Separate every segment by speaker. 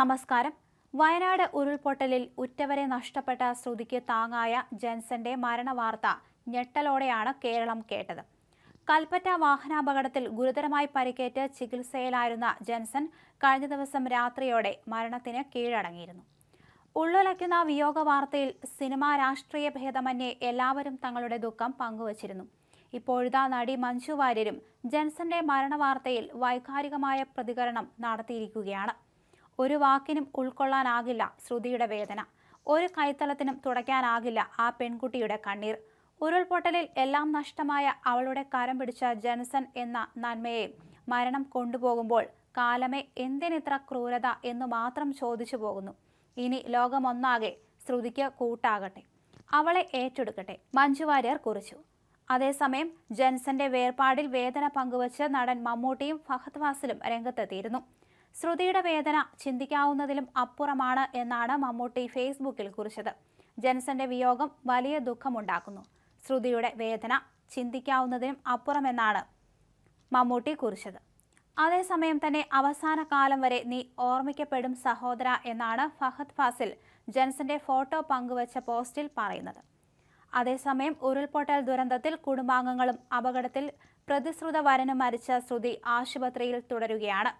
Speaker 1: നമസ്കാരം. വയനാട് ഉരുൾപൊട്ടലിൽ ഉറ്റവരെ നഷ്ടപ്പെട്ട ശ്രുതിക്ക് താങ്ങായ ജെൻസന്റെ മരണവാർത്ത ഞെട്ടലോടെയാണ് കേരളം കേട്ടത്. കൽപ്പറ്റ വാഹനാപകടത്തിൽ ഗുരുതരമായി പരിക്കേറ്റ് ചികിത്സയിലായിരുന്ന ജെൻസൺ കഴിഞ്ഞ ദിവസം രാത്രിയോടെ മരണത്തിന് കീഴടങ്ങിയിരുന്നു. ഉള്ളുലയ്ക്കുന്ന വിയോഗ വാർത്തയിൽ സിനിമാ രാഷ്ട്രീയ ഭേദമന്യേ എല്ലാവരും തങ്ങളുടെ ദുഃഖം പങ്കുവച്ചിരുന്നു. ഇപ്പോഴത്തെ നടി മഞ്ജു വാര്യരും ജെൻസന്റെ മരണവാർത്തയിൽ വൈകാരികമായ പ്രതികരണം നടത്തിയിരിക്കുകയാണ്. ഒരു വാക്കിനും ഉൾക്കൊള്ളാനാകില്ല ശ്രുതിയുടെ വേദന. ഒരു കൈത്തലത്തിനും തുടയ്ക്കാനാകില്ല ആ പെൺകുട്ടിയുടെ കണ്ണീർ. ഉരുൾപൊട്ടലിൽ എല്ലാം നഷ്ടമായ അവളുടെ കരം പിടിച്ച ജെൻസൺ എന്ന നന്മയെ മരണം കൊണ്ടുപോകുമ്പോൾ കാലമേ എന്തിനിത്ര ക്രൂരത എന്ന് മാത്രം ചോദിച്ചു പോകുന്നു. ഇനി ലോകമൊന്നാകെ ശ്രുതിക്ക് കൂട്ടാകട്ടെ. അവളെ ഏറ്റെടുക്കട്ടെ. മഞ്ജു വാര്യർ കുറിച്ചു. അതേസമയം ജെൻസന്റെ വേർപാടിൽ വേദന പങ്കുവച്ച് നടൻ മമ്മൂട്ടിയും ഫഹദ് ഫാസിലും രംഗത്തെത്തിയിരുന്നു. ശ്രുതിയുടെ വേദന ചിന്തിക്കാവുന്നതിലും അപ്പുറമാണ് എന്നാണ് മമ്മൂട്ടി ഫേസ്ബുക്കിൽ കുറിച്ചത്. ജെൻസന്റെ വിയോഗം വലിയ ദുഃഖമുണ്ടാക്കുന്നു. ശ്രുതിയുടെ വേദന ചിന്തിക്കാവുന്നതിനും അപ്പുറമെന്നാണ് മമ്മൂട്ടി കുറിച്ചത്. അതേസമയം തന്നെ അവസാന കാലം വരെ നീ ഓർമ്മിക്കപ്പെടും സഹോദര എന്നാണ് ഫഹദ് ഫാസിൽ ജെൻസന്റെ ഫോട്ടോ പങ്കുവച്ച പോസ്റ്റിൽ പറയുന്നത്. അതേസമയം ഉരുൾപൊട്ടൽ ദുരന്തത്തിൽ കുടുംബാംഗങ്ങളും അപകടത്തിൽ പ്രതിശ്രുത വരനും മരിച്ച ശ്രുതി ആശുപത്രിയിൽ തുടരുകയാണ്.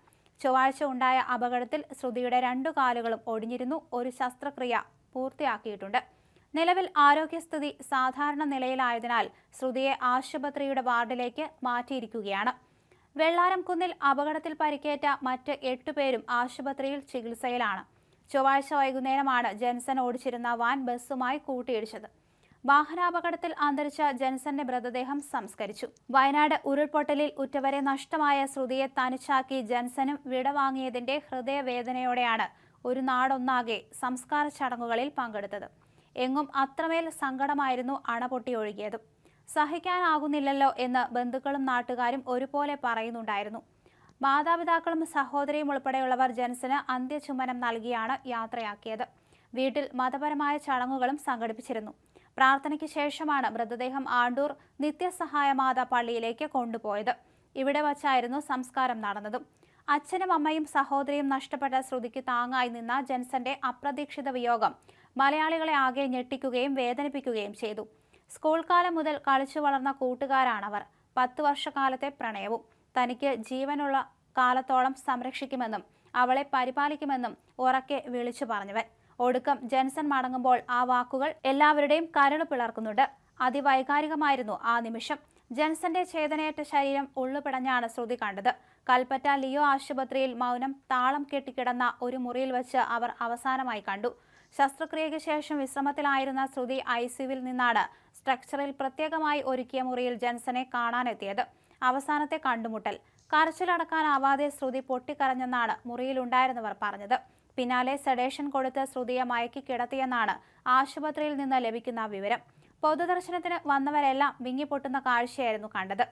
Speaker 1: ചൊവ്വാഴ്ച ഉണ്ടായ അപകടത്തിൽ ശ്രുതിയുടെ രണ്ടു കാലുകളും ഒടിഞ്ഞിരുന്നു. ഒരു ശസ്ത്രക്രിയ പൂർത്തിയാക്കിയിട്ടുണ്ട്. നിലവിൽ ആരോഗ്യസ്ഥിതി സാധാരണ നിലയിലായതിനാൽ ശ്രുതിയെ ആശുപത്രിയുടെ വാർഡിലേക്ക് മാറ്റിയിരിക്കുകയാണ്. വെള്ളാരംകുന്നിൽ അപകടത്തിൽ പരിക്കേറ്റ മറ്റ് എട്ടുപേരും ആശുപത്രിയിൽ ചികിത്സയിലാണ്. ചൊവ്വാഴ്ച വൈകുന്നേരമാണ് ജെൻസൺ ഓടിച്ചിരുന്ന വാൻ ബസ്സുമായി കൂട്ടിയിടിച്ചത്. വാഹനാപകടത്തിൽ അന്തരിച്ച ജെൻസന്റെ മൃതദേഹം സംസ്കരിച്ചു. വയനാട് ഉരുൾപൊട്ടലിൽ ഉറ്റവരെ നഷ്ടമായ ശ്രുതിയെ തനിച്ചാക്കി ജെൻസനും വിടവാങ്ങിയതിന്റെ ഹൃദയവേദനയോടെയാണ് ഒരു നാടൊന്നാകെ സംസ്കാര ചടങ്ങുകളിൽ പങ്കെടുത്തത്. എങ്ങും അത്രമേൽ സങ്കടമായിരുന്നു അണപൊട്ടി ഒഴുകിയതും. സഹിക്കാനാകുന്നില്ലല്ലോ എന്ന് ബന്ധുക്കളും നാട്ടുകാരും ഒരുപോലെ പറയുന്നുണ്ടായിരുന്നു. മാതാപിതാക്കളും സഹോദരിയും ഉൾപ്പെടെയുള്ളവർ ജെൻസന് അന്ത്യചുമനം നൽകിയാണ് യാത്രയാക്കിയത്. വീട്ടിൽ മതപരമായ ചടങ്ങുകളും സംഘടിപ്പിച്ചിരുന്നു. പ്രാർത്ഥനയ്ക്ക് ശേഷമാണ് മൃതദേഹം ആണ്ടൂർ നിത്യസഹായമാത പള്ളിയിലേക്ക് കൊണ്ടുപോയത്. ഇവിടെ വച്ചായിരുന്നു സംസ്കാരം നടന്നതും. അച്ഛനും അമ്മയും സഹോദരിയും നഷ്ടപ്പെട്ട ശ്രുതിക്ക് താങ്ങായി നിന്ന ജെൻസന്റെ അപ്രതീക്ഷിത വിയോഗം മലയാളികളെ ആകെ ഞെട്ടിക്കുകയും വേദനിപ്പിക്കുകയും ചെയ്തു. സ്കൂൾ കാലം മുതൽ കളിച്ചു വളർന്ന കൂട്ടുകാരാണവർ. പത്തു വർഷക്കാലത്തെ പ്രണയവും തനിക്ക് ജീവനുള്ള കാലത്തോളം സംരക്ഷിക്കുമെന്നും അവളെ പരിപാലിക്കുമെന്നും ഉറക്കെ വിളിച്ചു പറഞ്ഞവൻ. ഒടുക്കം ജൻസൺ മടങ്ങുമ്പോൾ ആ വാക്കുകൾ എല്ലാവരുടെയും കരൾ പിളർക്കുന്നുണ്ട്. അതിവൈകാരികമായിരുന്നു ആ നിമിഷം. ജൻസന്റെ ചേതനയേറ്റ ശരീരം ഉള്ളുപിടഞ്ഞാണ് ശ്രുതി കണ്ടത്. കൽപ്പറ്റ ലിയോ ആശുപത്രിയിൽ മൗനം താളം കെട്ടിക്കിടന്ന ഒരു മുറിയിൽ വെച്ച് അവർ അവസാനമായി കണ്ടു. ശസ്ത്രക്രിയയ്ക്ക് ശേഷം വിശ്രമത്തിലായിരുന്ന ശ്രുതി ഐ സിയുവിൽ നിന്നാണ് സ്ട്രക്ചറിൽ പ്രത്യേകമായി ഒരുക്കിയ മുറിയിൽ ജൻസനെ കാണാനെത്തിയത്. അവസാനത്തെ കണ്ടുമുട്ടൽ. കരച്ചിലടക്കാനാവാതെ ശ്രുതി പൊട്ടിക്കരഞ്ഞെന്നാണ് മുറിയിലുണ്ടായിരുന്നവർ പറഞ്ഞത്. പിന്നാലെ സെഡേഷൻ കൊടുത്ത് ശ്രുതിയെ മയക്കി കിടത്തിയെന്നാണ് ആശുപത്രിയിൽ നിന്ന് ലഭിക്കുന്ന വിവരം. പൊതുദർശനത്തിന് വന്നവരെല്ലാം വിങ്ങിപ്പൊട്ടുന്ന കാഴ്ചയായിരുന്നു കണ്ടത്.